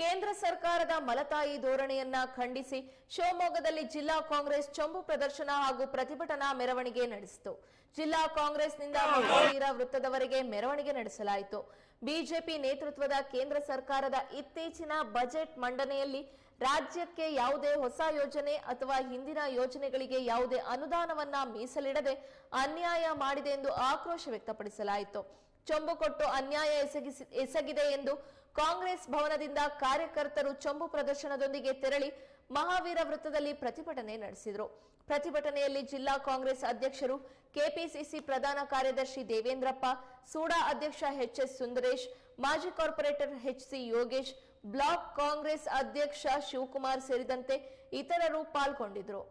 ಕೇಂದ್ರ ಸರ್ಕಾರದ ಮಲತಾಯಿ ಧೋರಣೆಯನ್ನ ಖಂಡಿಸಿ ಶಿವಮೊಗ್ಗದಲ್ಲಿ ಜಿಲ್ಲಾ ಕಾಂಗ್ರೆಸ್ ಚಂಬು ಪ್ರದರ್ಶನ ಹಾಗೂ ಪ್ರತಿಭಟನಾ ಮೆರವಣಿಗೆ ನಡೆಸಿತು. ಜಿಲ್ಲಾ ಕಾಂಗ್ರೆಸ್ನಿಂದ ಮಹಾವೀರ ವೃತ್ತದವರೆಗೆ ಮೆರವಣಿಗೆ ನಡೆಸಲಾಯಿತು. ಬಿಜೆಪಿ ನೇತೃತ್ವದ ಕೇಂದ್ರ ಸರ್ಕಾರದ ಇತ್ತೀಚಿನ ಬಜೆಟ್ ಮಂಡನೆಯಲ್ಲಿ ರಾಜ್ಯಕ್ಕೆ ಯಾವುದೇ ಹೊಸ ಯೋಜನೆ ಅಥವಾ ಹಿಂದಿನ ಯೋಜನೆಗಳಿಗೆ ಯಾವುದೇ ಅನುದಾನವನ್ನ ಮೀಸಲಿಡದೆ ಅನ್ಯಾಯ ಮಾಡಿದೆ ಎಂದು ಆಕ್ರೋಶ ವ್ಯಕ್ತಪಡಿಸಲಾಯಿತು. ಚೊಂಬು ಕೊಟ್ಟು ಅನ್ಯಾಯ ಎಸಗಿಸಿ ಎಸಗಿದೆ ಎಂದು ಕಾಂಗ್ರೆಸ್ ಭವನದಿಂದ ಕಾರ್ಯಕರ್ತರು ಚೊಂಬು ಪ್ರದರ್ಶನದೊಂದಿಗೆ ತೆರಳಿ ಮಹಾವೀರ ವೃತ್ತದಲ್ಲಿ ಪ್ರತಿಭಟನೆ ನಡೆಸಿದರು ಪ್ರತಿಭಟನೆಯಲ್ಲಿ ಜಿಲ್ಲಾ ಕಾಂಗ್ರೆಸ್ ಅಧ್ಯಕ್ಷರು ಕೆಪಿಸಿಸಿ ಪ್ರಧಾನ ಕಾರ್ಯದರ್ಶಿ ದೇವೇಂದ್ರಪ್ಪ ಸೂಡಾ ಅಧ್ಯಕ್ಷ ಎಚ್ ಎಸ್ ಸುಂದರೇಶ್ ಮಾಜಿ corporator H C Yogesh block Congress ಅಧ್ಯಕ್ಷ ಶಿವಕುಮಾರ್ ಸೇರಿದಂತೆ ಇತರರು ಪಾಲ್ಗೊಂಡಿದ್ರು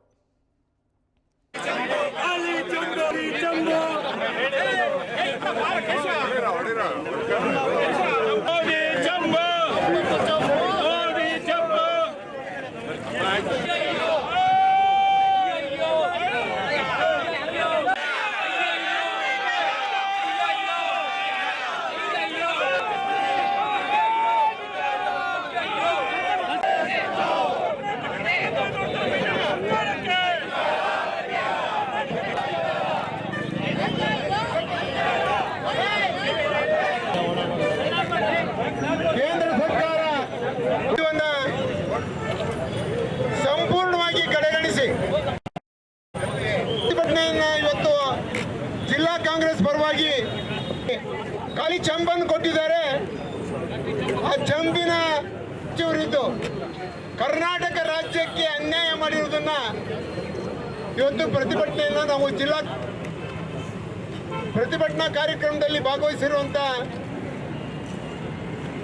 ಚಂಬನ್ನು ಕೊಟ್ಟಿದ್ದಾರೆ. ಆ ಜಂಬಿನ ಸಚಿವರಿದ್ದು ಕರ್ನಾಟಕ ರಾಜ್ಯಕ್ಕೆ ಅನ್ಯಾಯ ಮಾಡಿರುವುದನ್ನ ಇವತ್ತು ಪ್ರತಿಭಟನೆಯನ್ನ ನಾವು ಜಿಲ್ಲಾ ಪ್ರತಿಭಟನಾ ಕಾರ್ಯಕ್ರಮದಲ್ಲಿ ಭಾಗವಹಿಸಿರುವಂತ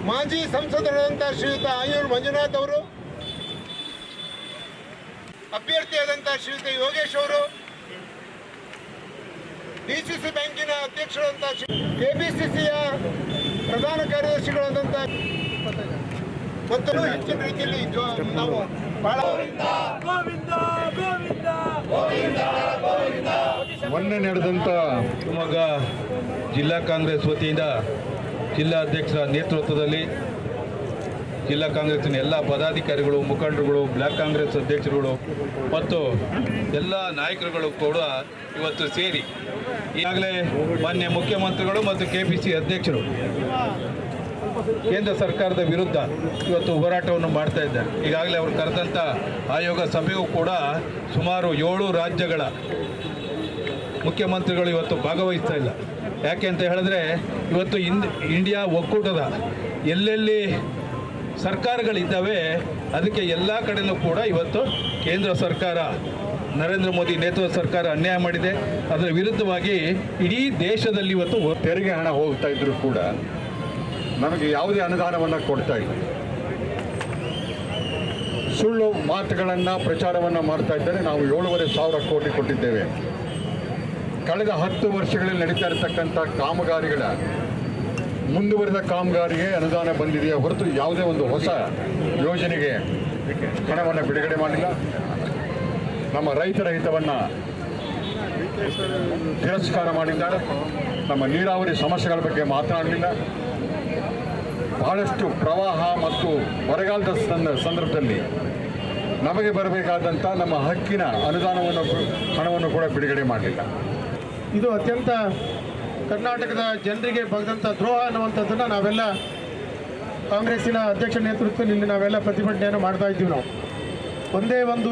ಮಾಜಿ ಸಂಸದರಾದಂಥ ಶ್ರೀಯುತ ಆಯೂರ್ ಮಂಜುನಾಥ್ ಅವರು, ಅಭ್ಯರ್ಥಿಯಾದಂತಹ ಶ್ರೀಯುತ ಯೋಗೇಶ್ ಅವರು ಡಿಸಿಸಿ ಬ್ಯಾಂಕಿನ ಅಧ್ಯಕ್ಷರಾದಂಥ ಕೆ ಕಾರ್ಯದರ್ಶಿಗಳಾದಂಥ ಮತ್ತು ಹೆಚ್ಚಿನ ರೀತಿಯಲ್ಲಿ ನಾವು ಬಹಳ. ಮೊನ್ನೆ ನಡೆದಂಥ ಶಿವಮೊಗ್ಗ ಜಿಲ್ಲಾ ಕಾಂಗ್ರೆಸ್ ವತಿಯಿಂದ ಜಿಲ್ಲಾಧ್ಯಕ್ಷರ ನೇತೃತ್ವದಲ್ಲಿ ಜಿಲ್ಲಾ ಕಾಂಗ್ರೆಸ್ನ ಎಲ್ಲ ಪದಾಧಿಕಾರಿಗಳು, ಮುಖಂಡರುಗಳು, ಬ್ಲಾಕ್ ಕಾಂಗ್ರೆಸ್ ಅಧ್ಯಕ್ಷರುಗಳು ಮತ್ತು ಎಲ್ಲ ನಾಯಕರುಗಳು ಕೂಡ ಇವತ್ತು ಸೇರಿ ಈಗಾಗಲೇ ಮಾನ್ಯ ಮುಖ್ಯಮಂತ್ರಿಗಳು ಮತ್ತು ಕೆ ಪಿ ಸಿ ಅಧ್ಯಕ್ಷರು ಕೇಂದ್ರ ಸರ್ಕಾರದ ವಿರುದ್ಧ ಇವತ್ತು ಹೋರಾಟವನ್ನು ಮಾಡ್ತಾ ಇದ್ದಾರೆ. ಈಗಾಗಲೇ ಅವರು ಕರೆದಂಥ ಆಯೋಗ ಸಭೆಯೂ ಕೂಡ ಸುಮಾರು ಏಳು ರಾಜ್ಯಗಳ ಮುಖ್ಯಮಂತ್ರಿಗಳು ಇವತ್ತು ಭಾಗವಹಿಸ್ತಾ ಇಲ್ಲ. ಯಾಕೆ ಅಂತ ಹೇಳಿದ್ರೆ ಇವತ್ತು ಇಂಡಿಯಾ ಒಕ್ಕೂಟದ ಎಲ್ಲೆಲ್ಲಿ ಸರ್ಕಾರಗಳಿದ್ದಾವೆ, ಅದಕ್ಕೆ ಎಲ್ಲ ಕಡೆಯೂ ಕೂಡ ಇವತ್ತು ಕೇಂದ್ರ ಸರ್ಕಾರ, ನರೇಂದ್ರ ಮೋದಿ ನೇತೃತ್ವ ಸರ್ಕಾರ ಅನ್ಯಾಯ ಮಾಡಿದೆ. ಅದರ ವಿರುದ್ಧವಾಗಿ ಇಡೀ ದೇಶದಲ್ಲಿ ಇವತ್ತು ತೆರಿಗೆ ಹಣ ಹೋಗ್ತಾ ಇದ್ರು ಕೂಡ ನಮಗೆ ಯಾವುದೇ ಅನುದಾನವನ್ನು ಕೊಡ್ತಾ ಇಲ್ಲ. ಸುಳ್ಳು ಮಾತುಗಳನ್ನು ಪ್ರಚಾರವನ್ನು ಮಾಡ್ತಾ ಇದ್ದಾರೆ. ನಾವು ಏಳುವರೆ ಸಾವಿರ ಕೋಟಿ ಕೊಟ್ಟಿದ್ದೇವೆ. ಕಳೆದ ಹತ್ತು ವರ್ಷಗಳಲ್ಲಿ ನಡೀತಾ ಇರತಕ್ಕಂಥ ಕಾಮಗಾರಿಗಳ ಮುಂದುವರಿದ ಕಾಮಗಾರಿಗೆ ಅನುದಾನ ಬಂದಿದೆಯೇ ಹೊರತು ಯಾವುದೇ ಒಂದು ಹೊಸ ಯೋಜನೆಗೆ ಹಣವನ್ನು ಬಿಡುಗಡೆ ಮಾಡಿಲ್ಲ ನಮ್ಮ ರೈತರ ಹಿತವನ್ನು ತಿರಸ್ಕಾರ ಮಾಡಿದ್ದಾರೆ. ನಮ್ಮ ನೀರಾವರಿ ಸಮಸ್ಯೆಗಳ ಬಗ್ಗೆ ಮಾತನಾಡಲಿಲ್ಲ. ಬಹಳಷ್ಟು ಪ್ರವಾಹ ಮತ್ತು ಬರಗಾಲದ ಸಂದ- ಸಂದರ್ಭದಲ್ಲಿ ನಮಗೆ ಬರಬೇಕಾದಂಥ ನಮ್ಮ ಹಕ್ಕಿನ ಅನುದಾನವನ್ನು ಹಣವನ್ನು ಕೂಡ ಬಿಡುಗಡೆ ಮಾಡಲಿಲ್ಲ. ಇದು ಅತ್ಯಂತ ಕರ್ನಾಟಕದ ಜನರಿಗೆ ಬಗೆದಂಥ ದ್ರೋಹ ಅನ್ನುವಂಥದ್ದನ್ನು ನಾವೆಲ್ಲ ಕಾಂಗ್ರೆಸ್ಸಿನ ಅಧ್ಯಕ್ಷ ನೇತೃತ್ವದಲ್ಲಿ ನಾವೆಲ್ಲ ಪ್ರತಿಭಟನೆಯನ್ನು ಮಾಡ್ತಾ ಇದ್ದೀವಿ ನಾವು. ಒಂದೇ ಒಂದು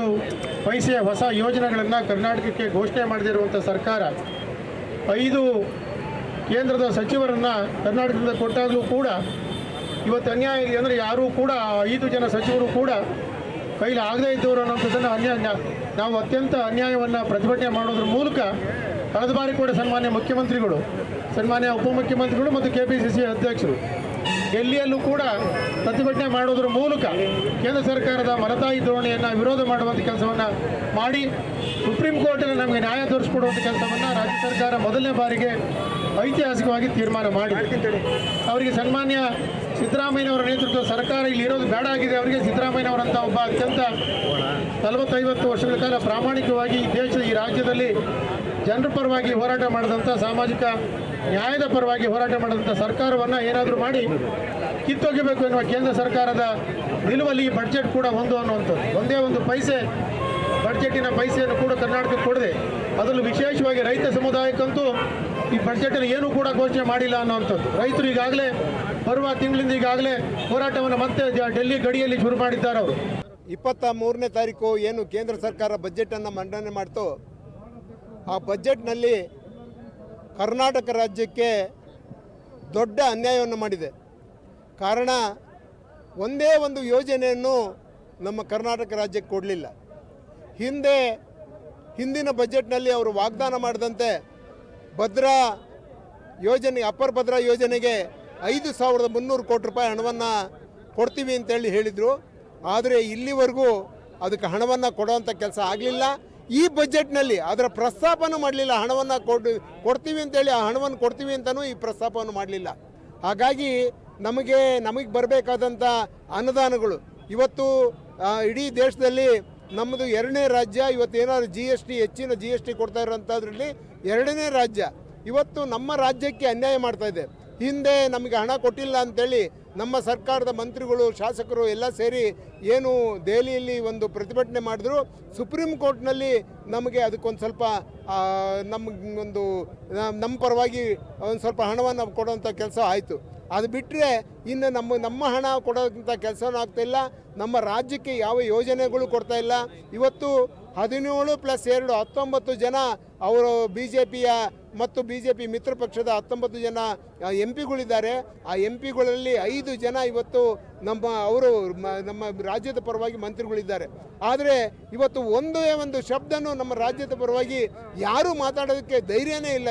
ಪೈಸೆಯ ಹೊಸ ಯೋಜನೆಗಳನ್ನು ಕರ್ನಾಟಕಕ್ಕೆ ಘೋಷಣೆ ಮಾಡದಿರುವಂಥ ಸರ್ಕಾರ ಐದು ಕೇಂದ್ರದ ಸಚಿವರನ್ನು ಕರ್ನಾಟಕದಿಂದ ಕೊಟ್ಟಾಗಲೂ ಕೂಡ ಇವತ್ತು ಅನ್ಯಾಯ ಇದೆ ಅಂದರೆ ಯಾರೂ ಕೂಡ ಐದು ಜನ ಸಚಿವರು ಕೂಡ ಕೈಲಿ ಆಗದೇ ಇದ್ದವರು ಅನ್ನೋಂಥದ್ದನ್ನು ಅನ್ಯಾಯ ನಾವು ಅತ್ಯಂತ ಅನ್ಯಾಯವನ್ನು ಪ್ರತಿಭಟನೆ ಮಾಡೋದ್ರ ಮೂಲಕ ಕಳೆದ ಬಾರಿ ಕೂಡ ಸನ್ಮಾನ್ಯ ಮುಖ್ಯಮಂತ್ರಿಗಳು, ಸನ್ಮಾನ್ಯ ಉಪಮುಖ್ಯಮಂತ್ರಿಗಳು ಮತ್ತು ಕೆ ಪಿ ಸಿ ಸಿ ಅಧ್ಯಕ್ಷರು ಡೆಲ್ಲಿಯಲ್ಲೂ ಕೂಡ ಪ್ರತಿಭಟನೆ ಮಾಡೋದ್ರ ಮೂಲಕ ಕೇಂದ್ರ ಸರ್ಕಾರದ ಮಲತಾಯಿ ಧೋರಣೆಯನ್ನು, ವಿರೋಧ ಮಾಡುವಂಥ ಕೆಲಸವನ್ನು ಮಾಡಿ ಸುಪ್ರೀಂ ಕೋರ್ಟಲ್ಲಿ ನಮಗೆ ನ್ಯಾಯ ತೋರಿಸ್ಕೊಡುವಂಥ ಕೆಲಸವನ್ನು ರಾಜ್ಯ ಸರ್ಕಾರ ಮೊದಲನೇ ಬಾರಿಗೆ ಐತಿಹಾಸಿಕವಾಗಿ ತೀರ್ಮಾನ ಮಾಡಿ ಅವರಿಗೆ ಸನ್ಮಾನ್ಯ ಸಿದ್ದರಾಮಯ್ಯನವರ ನೇತೃತ್ವದ ಸರ್ಕಾರ ಇಲ್ಲಿ ಇರೋದು ಬೇಡ ಆಗಿದೆ. ಅವರಿಗೆ ಸಿದ್ದರಾಮಯ್ಯನವರಂಥ ಒಬ್ಬ ಅತ್ಯಂತ ನಲವತ್ತೈವತ್ತು ವರ್ಷಗಳ ಕಾಲ ಪ್ರಾಮಾಣಿಕವಾಗಿ ಈ ದೇಶದ, ಈ ರಾಜ್ಯದಲ್ಲಿ ಜನರ ಪರವಾಗಿ ಹೋರಾಟ ಮಾಡಿದಂಥ ಸಾಮಾಜಿಕ ನ್ಯಾಯದ ಪರವಾಗಿ ಹೋರಾಟ ಮಾಡಿದಂಥ ಸರ್ಕಾರವನ್ನು ಏನಾದರೂ ಮಾಡಿ ಕಿತ್ತೊಗಿಬೇಕು ಎನ್ನುವ ಕೇಂದ್ರ ಸರ್ಕಾರದ ನಿಲುವಲ್ಲಿ ಈ ಬಡ್ಜೆಟ್ ಕೂಡ ಒಂದು ಅನ್ನುವಂಥದ್ದು. ಒಂದೇ ಒಂದು ಪೈಸೆ ಬಡ್ಜೆಟಿನ ಪೈಸೆಯನ್ನು ಕೂಡ ಕರ್ನಾಟಕಕ್ಕೆ ಕೊಡದೆ, ಅದರಲ್ಲೂ ವಿಶೇಷವಾಗಿ ರೈತ ಸಮುದಾಯಕ್ಕಂತೂ ಈ ಬಡ್ಜೆಟನ್ನು ಏನೂ ಕೂಡ ಘೋಷಣೆ ಮಾಡಿಲ್ಲ ಅನ್ನುವಂಥದ್ದು. ರೈತರು ಈಗಾಗಲೇ ಬರುವ ತಿಂಗಳಿಂದ ಈಗಾಗಲೇ ಹೋರಾಟವನ್ನು ಮತ್ತೆ ಡೆಲ್ಲಿ ಗಡಿಯಲ್ಲಿ ಶುರು ಮಾಡಿದ್ದಾರೆ ಅವರು. ಇಪ್ಪತ್ತ ಮೂರನೇ ತಾರೀಕು ಏನು ಕೇಂದ್ರ ಸರ್ಕಾರ ಬಜೆಟನ್ನು ಮಂಡನೆ ಮಾಡ್ತೋ ಆ ಬಜೆಟ್ನಲ್ಲಿ ಕರ್ನಾಟಕ ರಾಜ್ಯಕ್ಕೆ ದೊಡ್ಡ ಅನ್ಯಾಯವನ್ನು ಮಾಡಿದೆ. ಕಾರಣ ಒಂದೇ ಒಂದು ಯೋಜನೆಯನ್ನು ನಮ್ಮ ಕರ್ನಾಟಕ ರಾಜ್ಯಕ್ಕೆ ಕೊಡಲಿಲ್ಲ. ಹಿಂದೆ ಹಿಂದಿನ ಬಜೆಟ್ನಲ್ಲಿ ಅವರು ವಾಗ್ದಾನ ಮಾಡಿದಂತೆ ಭದ್ರಾ ಯೋಜನೆ ಅಪ್ಪರ್ ಭದ್ರಾ ಯೋಜನೆಗೆ ಐದು ಸಾವಿರದ ಮುನ್ನೂರು ಕೋಟಿ ರೂಪಾಯಿ ಹಣವನ್ನು ಕೊಡ್ತೀವಿ ಅಂತೇಳಿ ಹೇಳಿದರು. ಆದರೆ ಇಲ್ಲಿವರೆಗೂ ಅದಕ್ಕೆ ಹಣವನ್ನು ಕೊಡುವಂಥ ಕೆಲಸ ಆಗಲಿಲ್ಲ. ಈ ಬಜೆಟ್ನಲ್ಲಿ ಅದರ ಪ್ರಸ್ತಾಪನೂ ಮಾಡಲಿಲ್ಲ. ಹಣವನ್ನು ಕೊಡು, ಕೊಡ್ತೀವಿ ಅಂತೇಳಿ ಆ ಹಣವನ್ನು ಕೊಡ್ತೀವಿ ಅಂತಲೂ ಈ ಪ್ರಸ್ತಾಪವನ್ನು ಮಾಡಲಿಲ್ಲ. ಹಾಗಾಗಿ ನಮಗೆ ನಮಗೆ ಬರಬೇಕಾದಂಥ ಅನುದಾನಗಳು ಇವತ್ತು ಇಡೀ ದೇಶದಲ್ಲಿ ನಮ್ಮದು ಎರಡನೇ ರಾಜ್ಯ, ಇವತ್ತು ಏನಾದರೂ ಜಿ ಎಸ್ ಟಿ ಹೆಚ್ಚಿನ ಜಿ ಎಸ್ ಟಿ ಕೊಡ್ತಾ ಇರೋಂಥದ್ರಲ್ಲಿ ಎರಡನೇ ರಾಜ್ಯ. ಇವತ್ತು ನಮ್ಮ ರಾಜ್ಯಕ್ಕೆ ಅನ್ಯಾಯ ಮಾಡ್ತಾ ಇದೆ. ಹಿಂದೆ ನಮಗೆ ಹಣ ಕೊಟ್ಟಿಲ್ಲ ಅಂತೇಳಿ ನಮ್ಮ ಸರ್ಕಾರದ ಮಂತ್ರಿಗಳು, ಶಾಸಕರು ಎಲ್ಲ ಸೇರಿ ಏನು ದೆಹಲಿಯಲ್ಲಿ ಒಂದು ಪ್ರತಿಭಟನೆ ಮಾಡಿದ್ರು. ಸುಪ್ರೀಂ ಕೋರ್ಟ್ನಲ್ಲಿ ನಮಗೆ ಅದಕ್ಕೊಂದು ಸ್ವಲ್ಪ ನಮಗೊಂದು ನಮ್ಮ ಪರವಾಗಿ ಒಂದು ಸ್ವಲ್ಪ ಹಣವನ್ನು ಕೊಡುವಂಥ ಕೆಲಸ ಆಯಿತು. ಅದು ಬಿಟ್ಟರೆ ಇನ್ನು ನಮ್ಮ ನಮ್ಮ ಹಣ ಕೊಡೋಂಥ ಕೆಲಸನೂ ಇಲ್ಲ. ನಮ್ಮ ರಾಜ್ಯಕ್ಕೆ ಯಾವ ಯೋಜನೆಗಳು ಕೊಡ್ತಾ ಇಲ್ಲ. ಇವತ್ತು ಹದಿನೇಳು ಪ್ಲಸ್ ಎರಡು ಹತ್ತೊಂಬತ್ತು ಜನ ಅವರು ಬಿ ಜೆ ಪಿಯ ಮತ್ತು ಬಿ ಜೆ ಪಿ ಮಿತ್ರ ಪಕ್ಷದ ಹತ್ತೊಂಬತ್ತು ಜನ ಎಂ ಪಿಗಳಿದ್ದಾರೆ ಆ ಎಂ ಪಿಗಳಲ್ಲಿ ಐದು ಜನ ಇವತ್ತು ನಮ್ಮ ಅವರು ನಮ್ಮ ರಾಜ್ಯದ ಪರವಾಗಿ ಮಂತ್ರಿಗಳಿದ್ದಾರೆ. ಆದರೆ ಇವತ್ತು ಒಂದೇ ಒಂದು ಶಬ್ದನೂ ನಮ್ಮ ರಾಜ್ಯದ ಪರವಾಗಿ ಯಾರೂ ಮಾತಾಡೋದಕ್ಕೆ ಧೈರ್ಯನೇ ಇಲ್ಲ